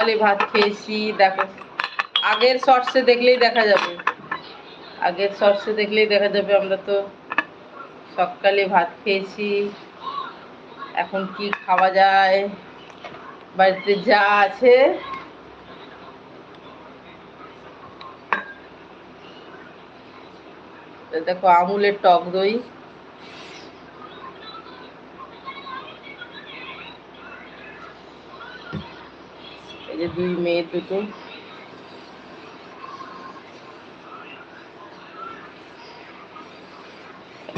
খালি ভাত খেয়েছি, দেখো। আগের শর্টসে দেখলেই দেখা যাবে। আগের শর্টসে দেখলেই দেখা যাবে আমরা তো সকালে ভাত খেয়েছি। এখন কি খাওয়া যায়? বাড়িতে যা আছে। দেখো আমুলের টক দই। যে দুই মেয়ে দুটো।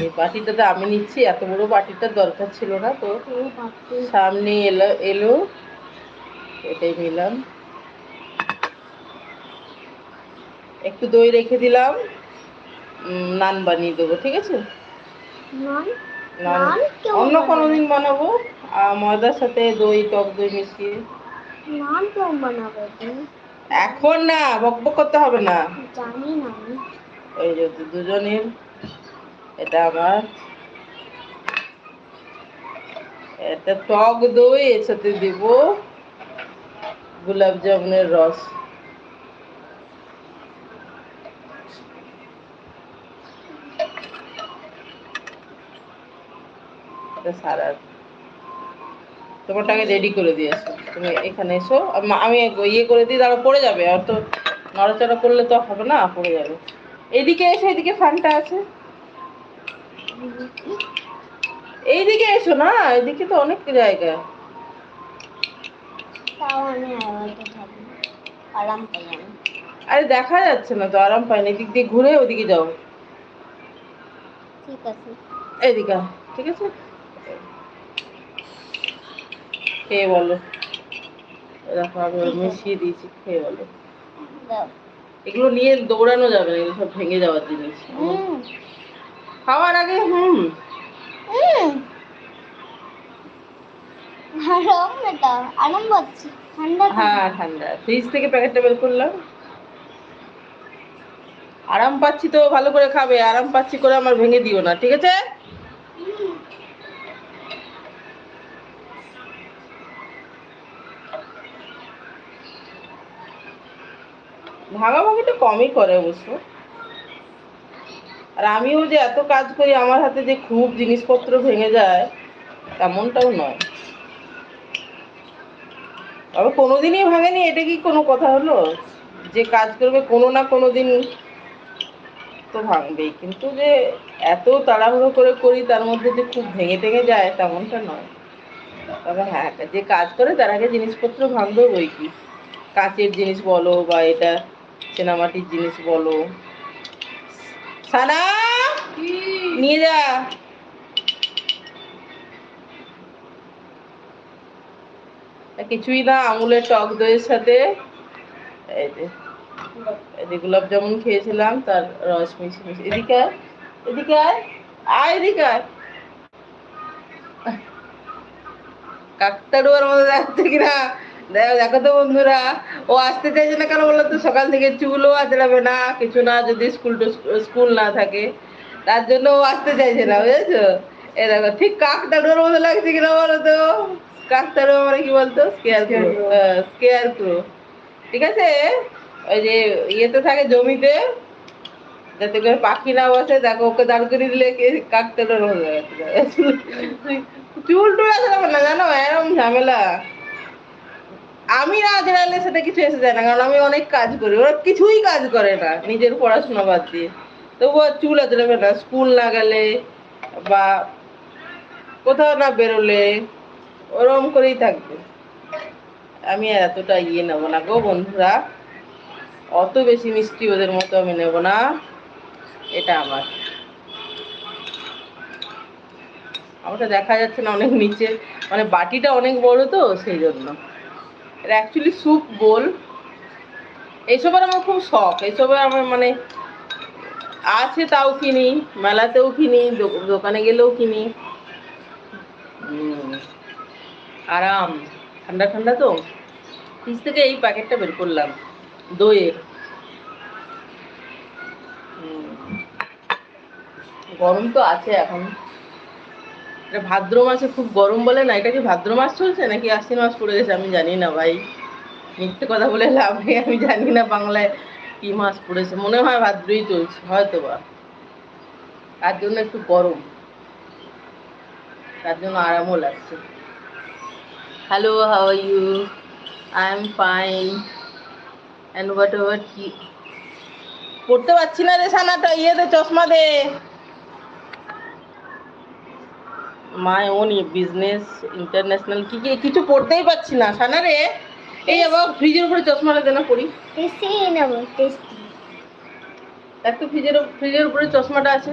এই বাটিটাতে আমি নিচ্ছি এত বড় বাটিটার দরকার ছিল না তো। সামনে এলো এলো। এটাই নিলাম। একটু দই রেখে দিলাম। নান বানিয়ে দেবো ঠিক আছে? অন্য কোনো দিন বানাবো। ময়দার সাথে দই টক দই মিশিয়ে। নান কেমন বানাবে এখন না বকবক করতে হবে না। জানি না। ওই যে দুজনের এটা আমার। এটা টক দই এর সাথে দিব গোলাপ জামুনের রস। এটা সারা তোমারটাকে রেডি করে দিয়ে এসো তুমি এখানে এসো। আমি ইয়ে করে দিই তারপর পড়ে যাবে। আর তো নড়াচড়া করলে তো হবে না পড়ে যাবে। এদিকে এসো এদিকে ফ্যানটা আছে। এইদিকে এসো না এদিকে তো অনেক জায়গা। আরে দেখা যাচ্ছে না তো আরাম পাই না এদিক দিয়ে ঘুরে ওদিকে যাও। ঠিক আছে। এইদিকে আয়, ঠিক আছে? খেয়ে বলো। দেখো আমি মিশিয়ে দিয়েছি খেয়ে বলো। এগুলো নিয়ে দৌড়ানো যাবে না এগুলো সব ভেঙে যাওয়ার জিনিস। হুম। খাওয়ার আগে হুম। হ্যাঁ ঠান্ডা। ফ্রিজ থেকে প্যাকেটটা বের করলাম। আরাম পাচ্ছি তো ভালো করে খাবে। আরাম পাচ্ছি করে আমার ভেঙে দিও না ঠিক আছে? ভাগাভাগিটা কমই করে অবশ্য। আর আমিও যে এত কাজ করি, আমার হাতে যে খুব জিনিসপত্র ভেঙে যায়, তেমনটাও নয়। তবে কোনোদিনই ভাঙেনি, এটা কি কোনো কথা হলো? যে কাজ করবে কোনো না কোনো দিন তো ভাঙবেই। কিন্তু যে এত তাড়াহুড়ো করে করি, তার মধ্যে যে খুব ভেঙে টেঙে যায়, তেমনটা নয়। তবে হ্যাঁ যে কাজ করে, তার আগে জিনিসপত্র ভাঙবে বই কি? কাঁচের জিনিস বলো বা এটা চেনামাটির জিনিস বলো। সানা, নিয়ে যা। কিছুই না, আমুলের টক দইয়ের সাথে। এই যে গোলাপ জামুন খেয়েছিলাম, তার রস মিশি মিশি এদিকে এদিকে আয় আয় এদিকে আয়। কাকতাড়ুয়ার মতো যাচ্ছে কিনা? দেখো দেখো তো বন্ধুরা ও আসতে চাইছে না কেন বলল তো? সকাল থেকে চুলও আঁচড়াবে না কিছু না যদি স্কুল স্কুল না থাকে। তার জন্য ও আসতে চাইছে না বুঝেছ? এ দেখো ঠিক কাকতাড়ুয়ার মতো লাগছে কিনা বলো তো? কাকতাড়ুয়া মানে কি বলতো? স্কেয়ার ক্রো স্কেয়ার ক্রো ঠিক আছে? ওই যে ইয়েতে থাকে জমিতে যাতে করে পাখি না বসে দেখো ওকে দাঁড় করে দিলে কে কাকতাড়ুয়ার মতো চুল টুল আঁচড়াবে না জানো? এরকম ঝামেলা। আমি না আজরালে সেটা কিছু এসে যায় না, কারণ আমি অনেক কাজ করি। ওরা কিছুই কাজ করে না, নিজের পড়াশোনা বাদ দিয়ে। তবুও চুল আজরাবে না, স্কুল না গেলে বা কোথাও না বেরোলে ওরম করেই থাকবে। আমি আর এতটা ইয়ে নেব না গো বন্ধুরা। অত বেশি মিষ্টি ওদের মতো আমি নেব না। এটা আমার। আমারটা দেখা যাচ্ছে না অনেক নিচে মানে বাটিটা অনেক বড় তো, সেই জন্য। এটা অ্যাকচুয়ালি স্যুপ বোল এইসবের আমার খুব শখ। এইসবের আমার মানে আছে তাও কিনি, মেলাতেও কিনি দোকানে গেলেও কিনি। আরাম। ঠান্ডা ঠান্ডা তো? ফ্রিজ থেকে এই প্যাকেটটা বের করলাম দইয়ের গরম তো আছে এখন। এটা ভাদ্র মাসে খুব গরম বলে না, এটা কি ভাদ্র মাস চলছে নাকি আশ্বিন মাস পড়ে গেছে আমি জানি না ভাই। মিথ্যে কথা বলে লাভ নেই, আমি জানি না বাংলায় কি মাস পড়েছে, মনে হয় ভাদ্রই চলছে, হয়তো বা। তার জন্য একটু গরম। তার জন্য আরামও লাগছে। Hello how are you I am fine and whatever কি পড়তে পারছি না রে সানাটা ইয়ে দে, চশমা দে। মাই ওন বিজনেস ইন্টারন্যাশনাল কি কি কিছু পড়তেই পারছি না সানা রে। এই আবার ফ্রিজের উপরে চশমাটা দে না পড়ি? দেখ তো ফ্রিজের ফ্রিজের উপরে চশমাটা আছে।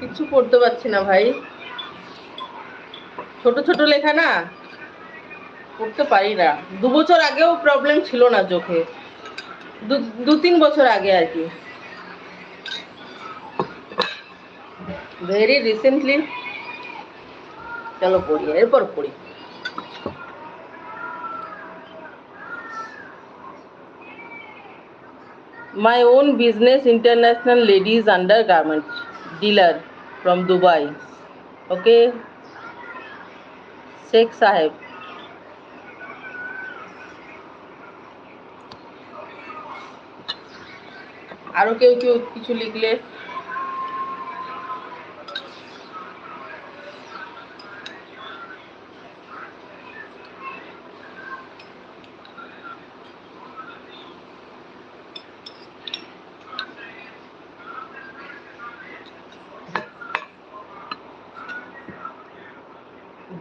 কিচ্ছু পড়তে পারছি না ভাই। ছোট ছোট লেখা না পড়তে পারি না। দু বছর আগেও প্রবলেম ছিল না চোখে। দু- দু তিন বছর আগে আর কি। ভেরি রিসেন্টলি চলো পড়ি এরপর পড়ি My own business, international ladies undergarments dealer from Dubai. Okay, Sheikh Sahib. আরও কেউ কেউ কিছু লিখলে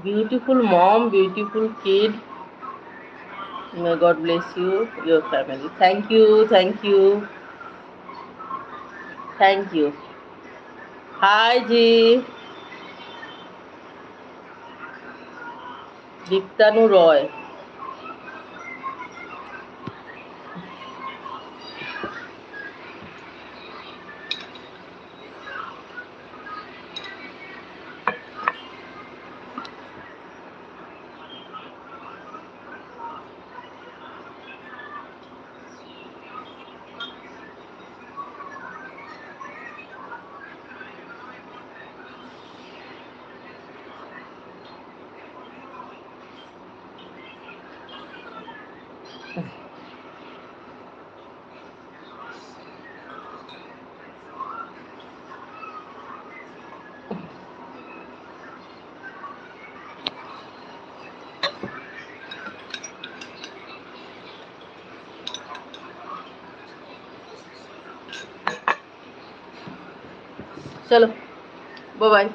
beautiful mom, beautiful kid. May God bless you, your family. Thank you, thank you, thank you. Hi, Ji. Diktanu Roy. চলো by